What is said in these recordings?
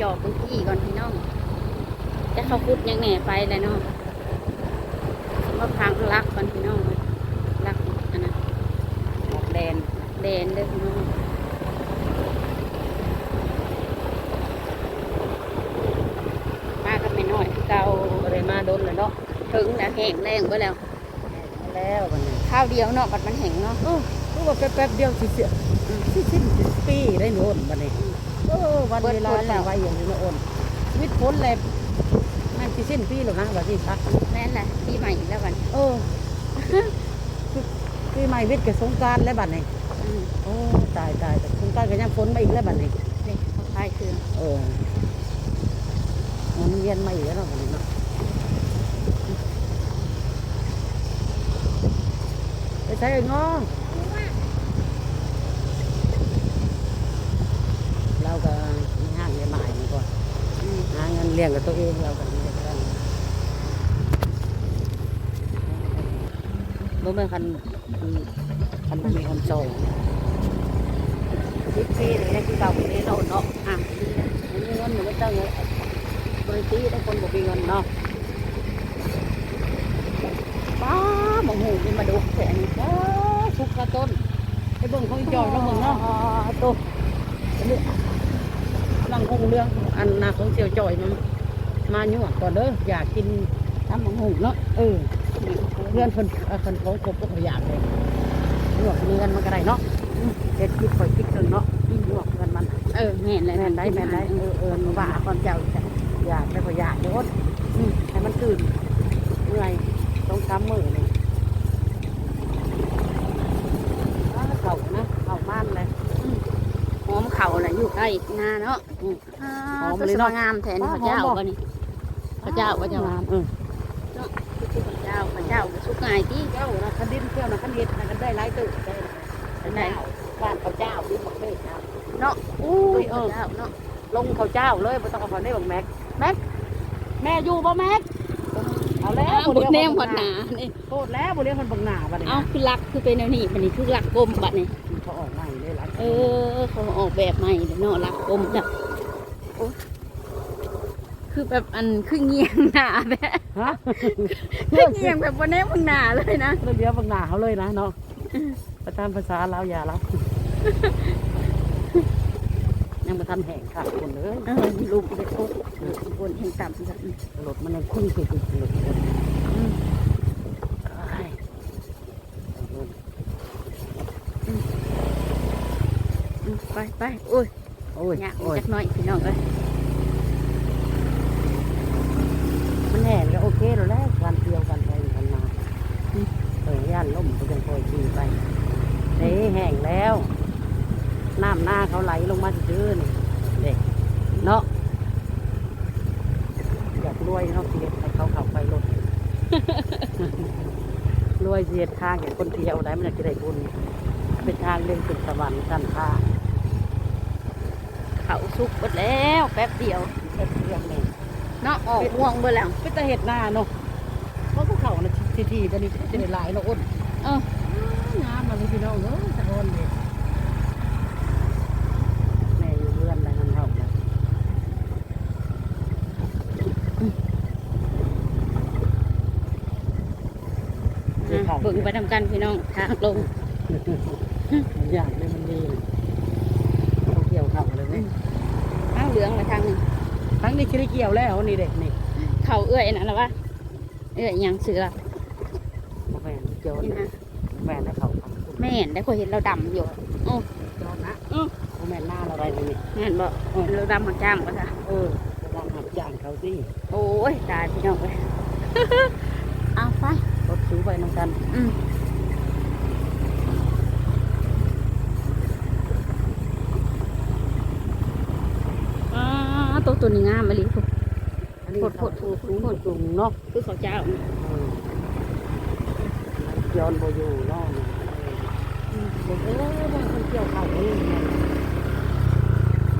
จอบพื้นที่ก่อนพี่น้องจะเขาคุดยังแหน่ไปเลยเนาะมาพังรักก่อนพี่น้องรักอันนั้นหมอกแดนแดนเด้อพี่น้องมากับแม่น้อยคือเก่าบ่ได้มาโดนเลยเนาะถึงแล้วแห้งแรงไปแล้วมาแล้วบัดนี้ข้าวเดียวเนาะบัดมันแห้งเนาะเออคือว่าแป๊บๆเดียวสิเสียสิสิ้นปีได้โน่นบัดนี้ เออวันเวลาตั้งไว้อย่างนี้นะโอนชีวิตพ้นแล้วมันสิสิ้นปีแล้วนะว่าสิคะแม่นแหละปีใหม่อีกแล้วบัดเออปีใหม่วิทย์กับสงกรารแล้วบัดนี้อืมโอ้ตายตายแต่สงกรารก็ยังฝนมาอีกแล้วบัดนี้นี่เขาพายคือเออมันเวียนมาอีกแล้วเนาะบัดนี้เนาะไปใช้ไอ้งอเราก็มีห้างใหญ่ๆมาก่อน อืม หา เลี้ยงกับตัวเองเราก็มีแต่กันบ่แม่นคันคันคันมีคนซอยทิปฟรีเลยนะที่เก่าเลยเนาเนาะอะมันมีเงินอยู่ไม่ต้องเลยบริตีได้คนบ่มีเงินเนาะป้าหมองหูนี่มาดูแสนป้าทุกกระต้นไอ้เบิ่งเของอีจอยเนาะเบิ่งเนาะต้นเรื่อง ลังคงเรื่องอันนาของเสียวจ่อยมันมาหยวกก่อนเด้ออยากกินทำมองหูเนาะเออเพื่อนคนคนเขาคบก็เขาอยากเลยหยวกมีกันมันก็ได้เนาะเด็ดคิดคอยคิดถึงเนาะหยวกกันมันเออแม่นเลยแม่นได้แม่นได้เออเออมาว่าความเจ้าอีกจ้ะอยากได้ก็อยากเดี๋ยอดให้มันตื่นเมื่อยต้องซ้ำมือเลยอ้าวเข่านะเข่าม่านเลย เข่าแหละอยู่ใกล้นาเนาะอืมอ่าหอมก็เลยสเนาะวยงามแทนว้าพระเจ้าหอมบ่บ่นี่พระเจ้าพระเจ้าเออคือพระเจ้าพระเจ้าก็สุกง่ายที่เจ้านะคันดินเที่ยวนะคันเห็ดนะคันได้หลายตื่นได้คันได้บ้านเขาเจ้าดินหมกเบ็ดนะเนาะอุ้ยเอพอระเจ้าเนาะลงเขาเจ้าเลยไม่ต้องเอาคนได้บังแม็กแม็กแม่อยู่บ่แม็กเอาแล้วบุญแนมพอดหนานี่โทษแล้วบุเรียกคนบังหน้าบัดนี้เอาคือรักคือเป็นแนวนี้บัดนี้คือรักกลมบัดนี้ เขาออกใหม่เลยหลายเออเขาออกแบบใหม่เดี๋ยวเนาะรักกลมจ้ะโอ้คือแบบอันคือเงียงหนาแบบฮะคือเงียงแบบวันนี้มึงหนาเลยนะเรื่องเดียวบังหน้าเขาเลยนะเนาะประทานภาษาลาวอย่ารับยังประทานแห่งขาดคนเลยเออลูกไปโคตรบนแห่งต่ำจ้ะรถมันยังคุ้นคือคือรถคน อืม ไอ้ อืม ไปไปโอ้ยโอ้ยเนี่ยโอ้ยจักหน้อยพี่น้องเอ้ยมันแห่ก็โอเคแล้วแหละวันเที่ยวกันไปกันมาเออย่านล่มก็ยังคอยขี่ไปเฮ้แห้งแล้วน้ำหน้าเขาไหลลงมาซื่อๆนี่เด็กเนาะอยากรวยเนาะเสียให้เขาขับไปรถรวยเสียทางแก่คนเที่ยวได้มันจะได้บุญเป็นทางเรื่องขึ้นสวรรค์กันค่า เขาสุกหมดแล้วแป๊บเดียวเป็นเรื่องหนึ่งเนาะออกม่วงเบอแล้วเป็นตาเห็ดหน้าเนาะเพราะพวกเขาน่ะทีทีๆตอนนี้จะได้หลายเนาะอ้นเออน้ำมันพี่น้องเนาะตะโอนเลยแม่อยู่เรือนอะไรนั่นเท่ากันอะเบิ่งไปทำกันพี่น้องทางลงมันยากเลยมันดีเลย เขาเกี่ยวเข่าเลยเนี่ยข้าวเหลืองมาทางหนึงทั้งนี้คิดเกี่ยวแล้วนี่เด็กนี่เขาเอื้อยนั่นหรอวะเอื้อยหยังเสือแม่นเกี่ยวนี่นะแม่นแล้วเขาครับแม่นได้คนเห็นเราดำอยู่โอ้จอนะอื้อเขาแม่นหน้าเราอะไรนี่แม่นบ่เราดำหักจ้างปะคะเออระวังหักย่างเขาสิโอ้ยตายพี่น้องเลยเอาไปรถซื้อไปน้ำกันอืมอ่าตัวตัว นี้งามมาลีพวกอันนี้โพดโพดโพดโพดโพดจุงเนาะคือเขาวเจ้านี่เออย้อนโบอยู่เนาะเด็กเออมันคนเกี่ยวเข่าเอง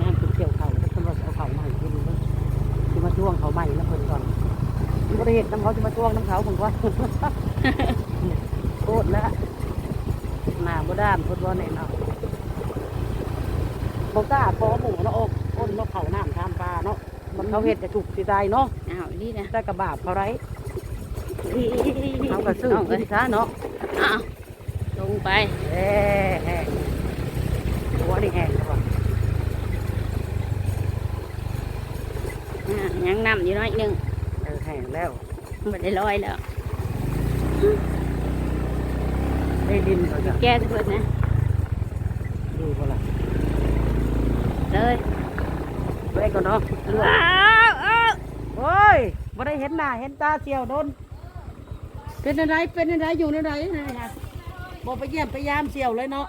น้ำคนเกี่ยวเข่าแล้วคนว่าเอาเข่ามาให้กินเลยจะมาช่วงเขาใหม่แล้วเพิ่นก่อนบริเหตุน้ำเขาจะมาช่วงน้ำเขาผมว่าโคตรแล้วหน้าบ่ด้านเพิ่นว่าเนี่ยเนาะบ่กล้าพอหมูเนาะอกโอ้คนเนาะเขาน้ำทามปลาเนาะ มันเขาเห็ดจะถูกสิได้เนาะอ้าวนี่นะแต่กระบาปเขาไรเขากระซื้อน้องกิเอ้นยซะเนาะอ้าวลงไปเอ้แห้งหัวนี่แห้งแล้วว่ะอ่ายังนำอยู่น้อยหนึงเออแห้งแล้วมันได้ลอยแล้วได้ดินเขาจะแก้ทุกคนนะดูเขาละเลย ไว้ก่อนเนาะเลือดว้าวอ้าวโอ้ยบ่ได้เห็นหน้าเห็นตาเสียวโดน เป็นอะไรเป็นอะไรอยู่ในไหนนะฮะบ่ไปเยี่ยมไปยามเสียวเลยเนาะ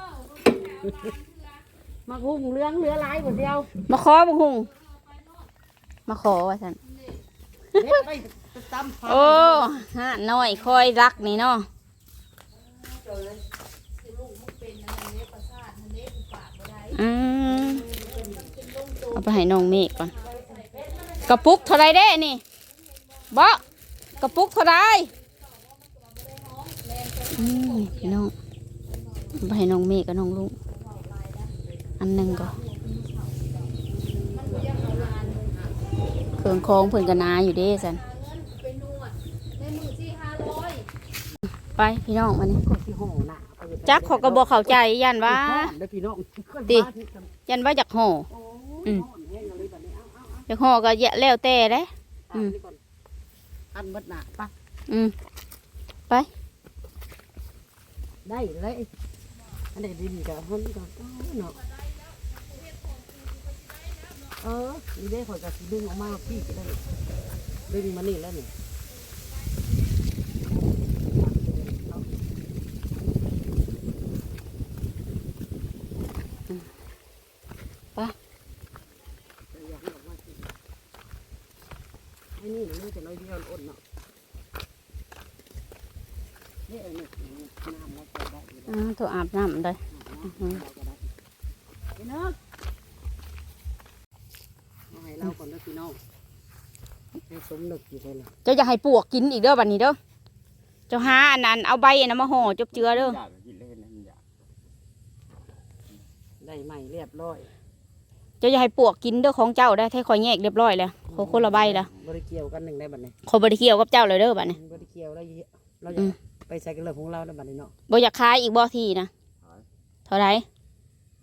มาหุ้งเลี้ยงเหลือหลายหมดเดียว มาขอบุหุงมาขอว่าสันเฮ็ดไปตำฟ้าโอ้ฮะน้อยคอยรักนี่เนาะอืม เอาไปให้น้องเมฆก่อน กระปุกเท่าไรเด้นี่บ่กระปุกเท่าไรอืมพี่น้องเอาไปให้น้องเมฆกับน้องลุงอันหนึ่งก่อนเครื่องคองเพิ่นกันนาอยู่เด้สันไปพี่น้องวันนี้ก็สิห่อหน้าไปอยู่จักเขอกระบอกเข้าใจยันว่าเด้อพี่น้องติยันว่าอยากห่อ อืมอยากห่อก็แยะแล้วแต่เด้อืมอันเบิดหน้าปะอืมได้เลยอันนี้ดินกับมันก็เนาะเออนี่ได้ข่อยก็สิดึงออกมาพี่ก็ได้ดึงมานี่แล้วนี่ ไป ไอ้นี่มันจะน้อยเดียวอดเนาะนี่เออนี่น้ำแล้วก็ได้อยู่ อ่า ตัวอาบน้ำเลยอืมพี่น้องเอาให้เราก่อนนะพี่น้องให้สมนึกอยู่เลยล่ะเจ้าอยากให้ปวกกินอีกเด้อบัดนี้เด้อเจ้าหาอันนั้นเอาใบอันนั้นมาห่อจบเจือเด้ออยากกินเล่นนะมันอยากได้ใหม่เรียบร้อย เจ้าอยากให้ปวกกินเด้อของเจ้าได้ให้คอยแยกเรียบร้อยแล้วขอคนละใบละบริเกี่ยวกันหนึ่งได้บัดนี้ขอบริเกี่ยวกับเจ้าเลยเด้อบัดนี้บริเกี่ยวแล้วเราอืจะม ไปใส่กันเลยของเราได้บัดนี้เนาะบ่อยากขายอีกบ่ทีนะเท่าไหร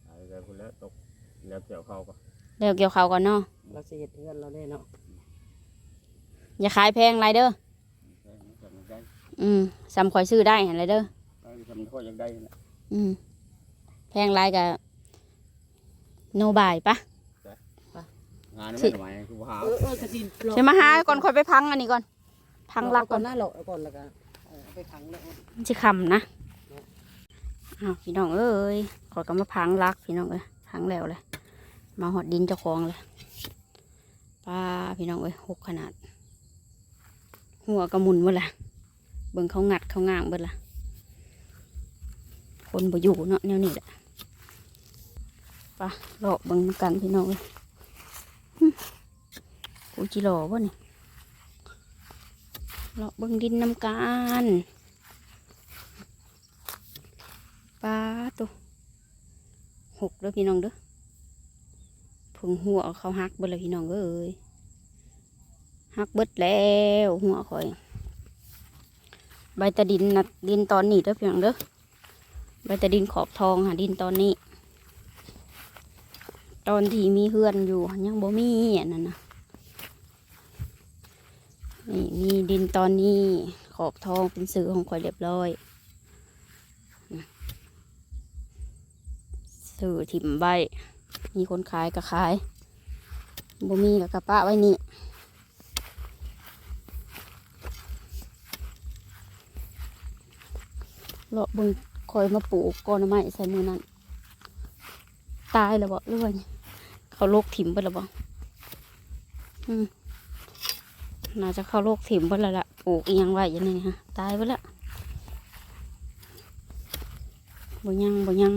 หายไปคนแล้วตกแล้วเกี่ยวเข้าก็เดี๋ยวเกี่ยวเขาวก่อนเนาะเราจะเห็ดเงินเราได้เนาะอย่าขายแพงไรเด้อใช่ทำได้อืมซ้ำคอยซื้อได้เห็นไรเด้อได้ทำข้อยังได้นะอืมแพงไรกับโนบายปะงานไม่ไหวคือหาเออเออกระสินเดี๋ยวมาหาก่อนคอยไปพังอันนี้ก่อน พังรักก่ก่ออนนหน้าเราเอาก่อนแล้วก็เอาไปขังแล้วมัน จะคำนะอ้าพี่น้องเอ้ยขอก็มาพังรักพี่น้องเอ้ยพังแล้วเลยมาหอดดินเจ้าของเลยป้าพี่น้องเอ้ยหกขนาด หัวกระมุนเบิดละเบิ่งเขางัดเขาง่างเบิดละคนบ่อยู่เนาะแนวนี้แหละป้าเลาะเบิ่งกันพี่น้องเอ้ยกูจิหล่อวะนี่ เลาะเบิ่งดินนำกันป้าตัวหกเด้อพี่น้องเด้อผงหัวเขาหักเบิดเลยพี่น้องเอ้ยหักเบิดแล้วหัวข่อย ใบตะดินนะดินตอนนี้เด้อพี่น้องเด้อใบตะดินขอบทองหาดินตอนนี้ ตอนที่มีเฮือนอยู่ยังบ่มีอันนั้นนะ นี่มีดินตอนนี้ขอบทองเป็นสื่อของข่อยเรียบร้อยสื่อถิ่มใบมีคนขายก็ขายบ่มีก็กระปะไว้นี่เลาะบึงคอยมาปลูกกอนไม้ใส่มือนั้น ตายแล้วบ่หรือว่าเขาโรคถิ่มไปแล้วบ่อืม น่าจะเข้าโรคถิ่มไปแล้วล่ะปลูกอียงไว้อยังนี้ฮะตายไปแล้วบ่ยังบ่ยัง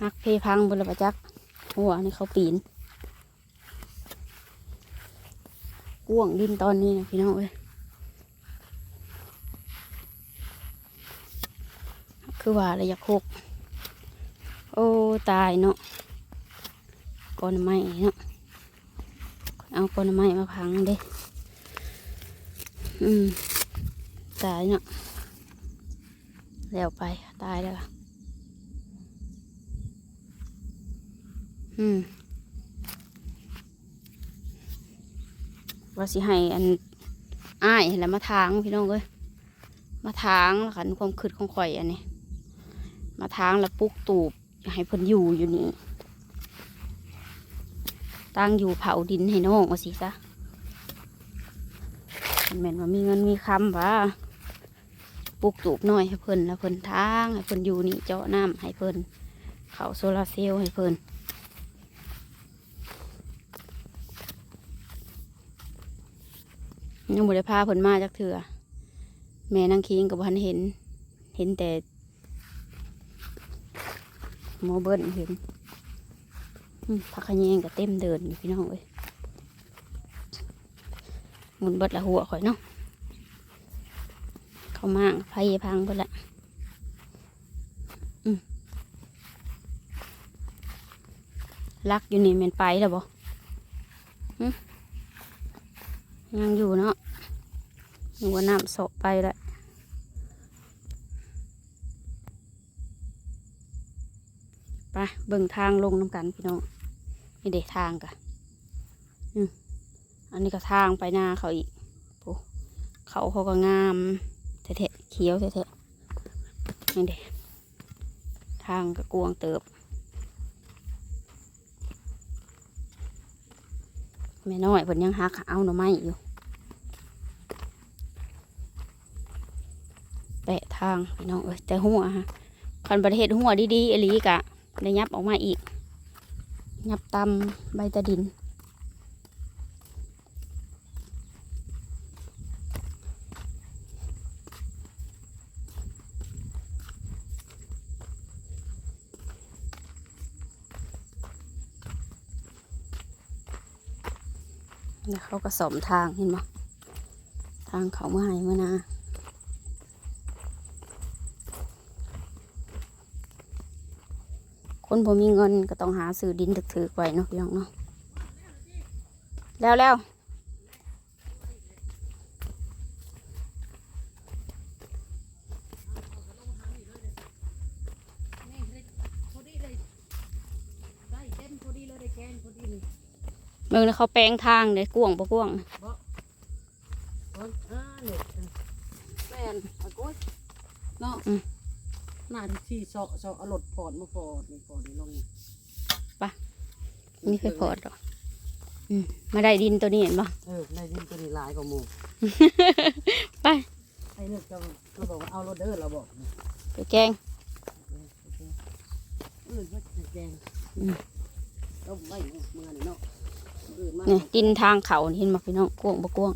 หักเพพังไปแล้วปะจักหัวนี่เขาปีนก่วงดินตอนนี้นะพี่น้องเอ้ยคือว่าอะไรอยากหกโอ้ ตายเนาะกอนไม้เนาะ เอากอนไม้มาพังเด้อืมตายเนาะแล้วไปตายแล้วล่ะอืมว่าสิให้อันอ้ายแล้วมาทางพี่น้องเอ้ยมาทางแล้วกันความคืดของข่อยอันนี้ มาทางแล้วปลุกตูบให้เพิ่นอยู่อยู่นี่ ตั้งอยู่เผาดินให้น้องว่าสิซะมันแม่นว่ามีเงินมีคำว่าปลุกตูบน้อยให้เพิ่นแล้วเพิ่นทางให้เพิ่นอยู่นี่เจาะน้ำให้เพิ่นเขาโซลาร์เซลล์ให้เพิ่นยังบ่ได้พาเพิ่นมาจากเถื่อแม่นางคิงกับพันเห็น เห็นแต่หมเบิ้ลเห็น พักขะแยงก็เต็มเดินอยู่พี่น้องเอ้ยหมุนเบิดละหัวข่อยเนาะเข้ามาไฟพังเบิดละอืมลักอยู่นี่แมันไปแล้วบ่ยังอยู่เนาะหนูว่าน้ำโสไปละไปเบิ่งทางลงน้ำกันพี่น้อง นี่เด็ทางกะอืมอันนี้ก็ทางไปหน้าเขาอีกโอ้เขาเขาก็งามเทะๆเขียวเทะๆนี่เด็ทางก็กวางเติบแม่น้อยเพิ่นยังหักเอาหน่อไม้อยู่แปะทางพี่น้องเอ้ยแต่หัวฮะคันประเทศหัวดีๆอลีกะได้ยับออกมาอีก ยับตำใบตะดิน แล้วเขาก็สมทางเห็นไหมทางเขาเมื่อไหร่เมื่อนา คนผมมีเงินก็ต้องหาซื้อดินถึกถือๆไว้เนาะพี่น้องเนาะแล้วแล้วเบิ่งแล้วเขาแปลงทางเลยกวงปะกวงแม่นอะโก้ยเนาะ หน้าที่ที่เสาะเสาะเอารถพอดมาพอดนี่พอดนี่ลงนี่นี่เคยพอดหรอกอืมมาได้ดินตัวนี้เห็นปะ เออในดินตัวนี้หลายกว่าหมู่ไป ไอ้เนี่ยจะเราบอกว่าเอารถเด้อเราบอกไปแกงเออว่าจะแกงอืม ต้มไว้เมื่อนี่เนาะเออมานี่ดินทางเขานี่เห็นมาพี่น้องกวางปะกวาง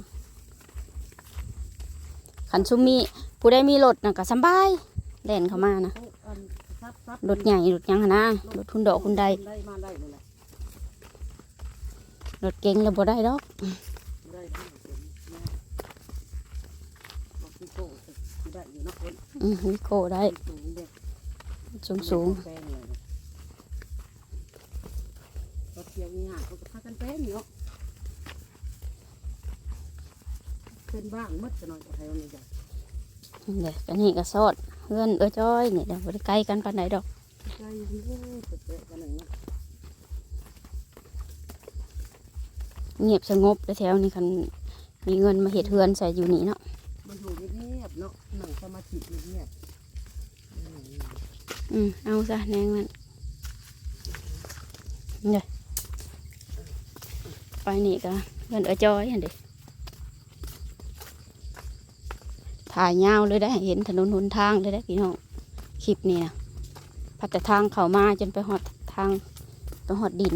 ขันซุมมีผู้ได้มีรถน่ะก็สำบาย แล่นเข้ามานะรถใหญ่รถยังหนะรถคุณดอกคุณใดหละรถเก๋งแล้วบ่ได้ดอกได้ได้เห็นแม่บอกพี่โก้สิได้อยู่เนาะคนอืมวิโก้ได้สูงสูงเลยนะรถเที่ยวนี่ฮะเขาก็พากันแป้งเนาะเป็นบ้างมดจะนอยกว่าไทยวันนี้จ้ะเด็กกันนี่ก็ซอด เพื่อนเออจ้อยนี่เดี๋ยวได้ไกลกันปานใดดอกใจเย็นๆเตะๆกันหนึ่งเงียบสงบแล้วแถวนี้คันมีเงินมาเฮ็ดเฮือนใส่อยู่นี่เนาะมันอยู่เงียบเนาะหนังสมาธิเงียบอืมเอาซะแนงมันเด้อไปนี่ก็เพื่อนเออจ้อยหั่นเด้ ถ่ายยาวเลยได้เห็นถนนหนทางเลยได้พี่น้องคลิปนี้นะพัดแต่ทางเข้ามาจนไปหอดทางไปหอดดิน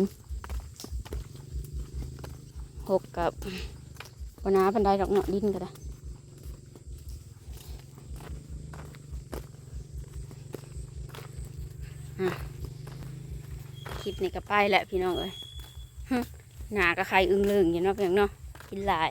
หกกับปนาพันไดดอกเนาะดินก็ได้อะคลิปนี้ก็ไปแหละพี่น้องเอ้ยหนาก็ใครอึ้งลึงอยู่เนาะเพียงเนาะกินหลาย